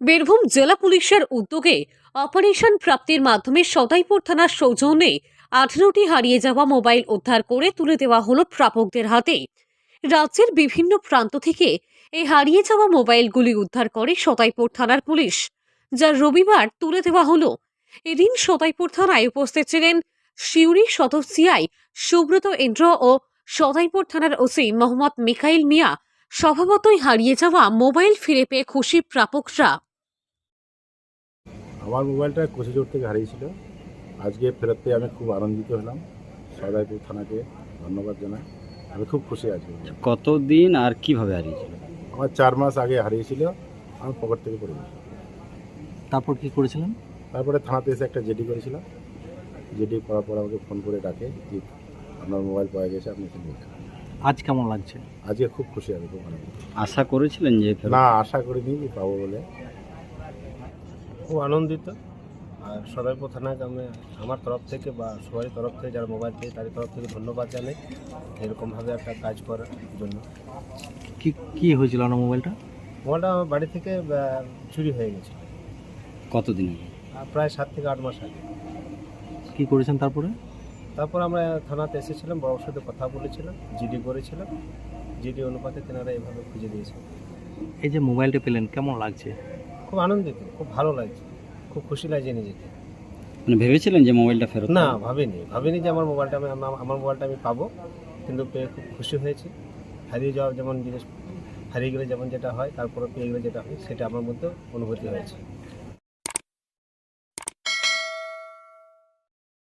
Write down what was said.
বীরভূম জেলা পুলিশের উদ্যোগে অপারেশন প্রাপ্তির মাধ্যমে সদাইপুর থানার সৌজন্যে আঠেরোটি হারিয়ে যাওয়া মোবাইল উদ্ধার করে তুলে দেওয়া হলো প্রাপকদের হাতে। রাজ্যের বিভিন্ন প্রান্ত থেকে এই হারিয়ে যাওয়া মোবাইলগুলি উদ্ধার করে সদাইপুর থানার পুলিশ, যা রবিবার তুলে দেওয়া হলো। এদিন সদাইপুর থানায় উপস্থিত ছিলেন সিউড়ি সদর সিআই সুব্রত ইন্দ্র ও সদাইপুর থানার ওসি মোহাম্মদ মিকাইল মিয়া। স্বভাবতই হারিয়ে যাওয়া মোবাইল ফিরে পেয়ে খুশি প্রাপকরা। আমার মোবাইলটা কোচিজোর থেকে হারিয়েছিল। আজকে ফেরত পেয়ে আমি খুব আনন্দিত হলাম। সদাইপুর থানাকে ধন্যবাদ জানাই। আমি খুব খুশি আছি। কতদিন আর কীভাবে হারিয়েছিল? আমার চার মাস আগে হারিয়েছিল। আমি পকেট থেকে পড়ে গেছে। তারপর কি করেছিলেন? তারপরে থানাতে এসে একটা জেডি করেছিলাম জেডি করার পর আমাকে ফোন করে ডাকে যে আপনার মোবাইল পাওয়া গেছে আপনি যান। আজ কেমন লাগছে? আজকে খুব খুশি আমি খুব আশা করেছিলেন যে ফেরত- না আশা করিনি যে পাবো বলে। খুব আনন্দিত। আর সদয়পুর থানাকে আমি আমার তরফ থেকে বা সবারই তরফ থেকে যারা মোবাইল পেয়ে তাদের তরফ থেকে ধন্যবাদ জানাই এরকমভাবে একটা কাজ করার জন্য। কি কি হয়েছিল আপনার মোবাইলটা? মোবাইলটা আমার বাড়ি থেকে আহ, চুরি হয়ে গেছে কতদিন আগে? আর প্রায় সাত থেকে আট মাস আগে। কি করেছেন তারপরে? তারপর আমরা থানাতে এসেছিলাম বড়োর সাথে কথা বলেছিলাম জিডি করেছিলাম। জিডি অনুপাতে তেনারা এভাবে খুঁজে দিয়েছে। এই যে মোবাইলটা পেলেন কেমন লাগছে? খুব আনন্দিত খুব ভালো লাগছে খুব খুশি লাগছে নিজেকে। মানে ভেবেছিলেন যে মোবাইলটা ফেরত না? ভাবিনি ভাবিনি যে আমার মোবাইলটা আমি আমার- আমার মোবাইলটা আমি পাবো কিন্তু পেয়ে খুব খুশি হয়েছি। হারিয়ে যাওয়া যেমন জিনিস হারিয়ে গেলে যেমন যেটা হয় তারপরে পেয়ে গেলে যেটা হয় সেটা আমার মধ্যে অনুভূতি হয়েছে।